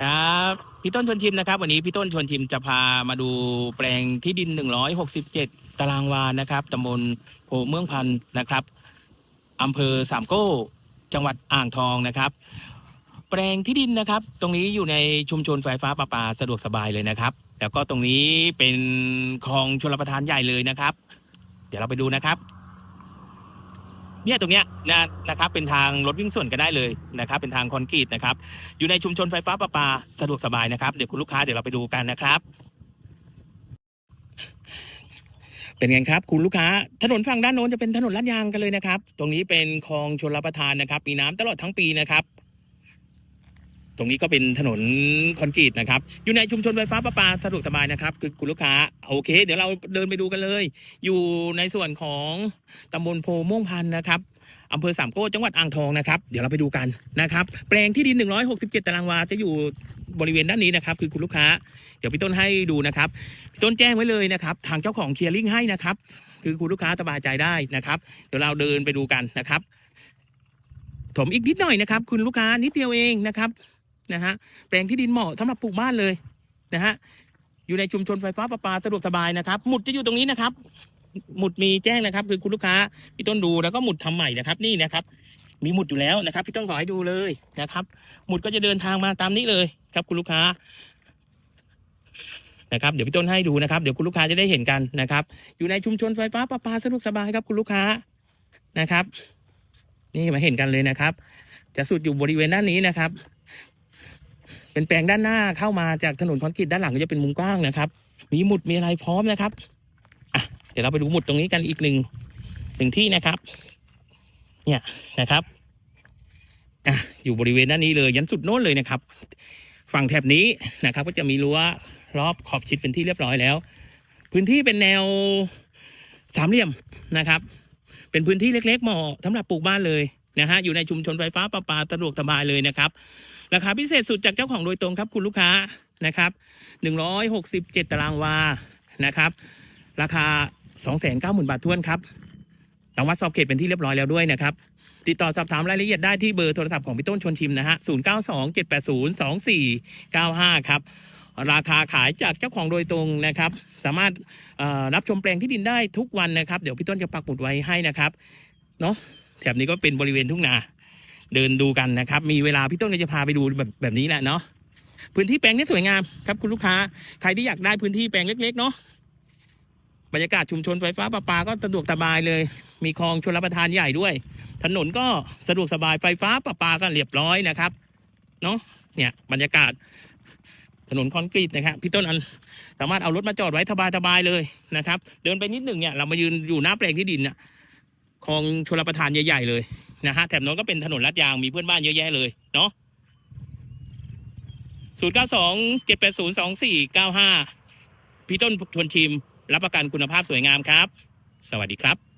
ครับพี่ต้นชวนชิมนะครับ วันนี้พี่ต้นชวนชิมจะพามาดูแปลงที่ดิน 167 ตารางวานะครับตำบลโพเมืองพันธ์นะครับอำเภอสามโก้ จังหวัดอ่างทองนะครับ แปลงที่ดินนะครับ ตรงนี้อยู่ในชุมชนไฟฟ้าประปาสะดวกสบายเลยนะครับ แล้วก็ตรงนี้เป็นคลองชลประทานใหญ่เลยนะครับ เดี๋ยวเราไปดูนะครับ เนี่ยตรงเนี้ยนะนะครับเป็นทางรถวิ่งส่วนก็ได้เลยนะครับ เป็นทางคอนกรีตนะครับ อยู่ในชุมชนไฟฟ้าประปาสะดวกสบายนะครับเดี๋ยวคุณลูกค้าเดี๋ยวเราไปดูกันนะครับ เป็นไงครับ คุณลูกค้าถนนฝั่งด้านโน้นจะเป็นถนนลาดยางกันเลยนะครับ ตรงนี้เป็นคลองชลประทานนะครับ มีน้ำตลอดทั้งปีนะครับ ตรงนี้ก็เป็นถนนคอนกรีตนะครับ อยู่ในชุมชนไฟฟ้าประปาสะดวกสบายนะครับคือคุณลูกค้าโอเค เดี๋ยวเราเดินไปดูกันเลย อยู่ในส่วนของตำบลโพม่วงพันธ์นะครับอำเภอสามโก้จังหวัดอ่างทองนะครับ เดี๋ยวเราไปดูกันนะครับ แปลงที่ดิน 167 ตารางวาจะอยู่บริเวณด้านนี้นะครับ คือคุณลูกค้า เดี๋ยวพี่ต้นให้ดูนะครับพี่ต้นแจ้งไว้เลยนะครับ ทางเจ้าของเคลียร์ลิงให้นะครับ คือคุณลูกค้าสบายใจได้นะครับ เดี๋ยวเราเดินไปดูกันนะครับ ถมอีกนิดหน่อยนะครับ คุณลูกค้านิดเดียวเองนะครับ นะฮะแปลงที่ดินเหมาะสำหรับปลูกบ้านเลยนะฮะอยู่ในชุมชนไฟฟ้าประปาสะดวกสบายนะครับ หมุดจะอยู่ตรงนี้นะครับ หมุดมีแจ้งนะครับ คือคุณลูกค้าพี่ต้นดูแล้วก็หมุดทำใหม่นะครับ นี่นะครับ มีหมุดอยู่แล้วนะครับ พี่ต้นขอให้ดูเลยนะครับ หมุดก็จะเดินทางมาตามนี้เลยครับคุณลูกค้านะครับเดี๋ยวพี่ต้นให้ดูนะครับเดี๋ยวคุณลูกค้าจะได้เห็นกันนะครับ อยู่ในชุมชนไฟฟ้าประปาสะดวกสบายครับคุณลูกค้านะครับ นี่มาเห็นกันเลยนะครับ จะสุดอยู่บริเวณด้านนี้นะครับ เป็นแปลงด้านหน้าเข้ามาจากถนนคอนกรีตด้านหลังก็จะเป็นมุมกว้างนะครับ มีหมุดมีอะไรพร้อมนะครับอะเดี๋ยวเราไปดูหมุดตรงนี้กันอีกหนึ่งหนึ่งที่นะครับ เนี่ยนะครับอะอยู่บริเวณด้านนี้เลยยันสุดโน้นเลยนะครับ ฝั่งแถบนี้นะครับ ก็จะมีรั้วรอบขอบชิดเป็นที่เรียบร้อยแล้ว พื้นที่เป็นแนวสามเหลี่ยมนะครับ เป็นพื้นที่เล็กๆเหมาะสำหรับปลูกบ้านเลย นะฮะอยู่ในชุมชนไฟฟ้าประปาสะดวกสบายเลยนะครับ ราคาพิเศษสุดจากเจ้าของโดยตรงครับคุณลูกค้านะครับหนึ่งร้อยหกสิบเจ็ดตารางวานะครับ ราคาสองแสนเก้าหมื่นบาททวนครับรางวัดสอบเขตเป็นที่เรียบร้อยแล้วด้วยนะครับ ติดต่อสอบถามรายละเอียดได้ที่เบอร์โทรศัพท์ของพี่ต้นชวนชิมนะฮะศูนย์เก้าสองเจ็ดแปดศูนย์สองสี่เก้าห้าครับ ราคาขายจากเจ้าของโดยตรงนะครับ สามารถรับชมแปลงที่ดินได้ทุกวันนะครับ เดี๋ยวพี่ต้นจะปักหมุดไว้ให้นะครับ เนาะ แถบนี้ก็เป็นบริเวณทุ่งนาเดินดูกันนะครับ มีเวลาพี่ต้นจะพาไปดูแบบแบบนี้แหละเนาะพื้นที่แปลงนี้สวยงามครับคุณลูกค้าใครที่อยากได้พื้นที่แปลงเล็ก ๆ เนาะบรรยากาศชุมชนไฟฟ้าประปาก็สะดวกสบายเลย มีคลองชลประทานใหญ่ด้วย ถนนก็สะดวกสบายไฟฟ้าประปาก็เรียบร้อยนะครับเนาะเนี่ยบรรยากาศถนนคอนกรีตนะครับพี่ต้นอันสามารถเอารถมาจอดไว้สบายๆเลยนะครับ เดินไปนิดหนึ่งเนี่ยเรามายืนอยู่หน้าแปลงที่ดินเนี่ย คลองชลประทานใหญ่ๆเลยนะฮะแถบนั้นก็เป็นถนนลาดยางมีเพื่อนบ้านเยอะแยะเลยเนาะศูนย์เก้าสองเจ็ดแปดศูนย์สองสี่เก้าห้าพี่ต้นชวนชิม รับประกันคุณภาพสวยงามครับ สวัสดีครับ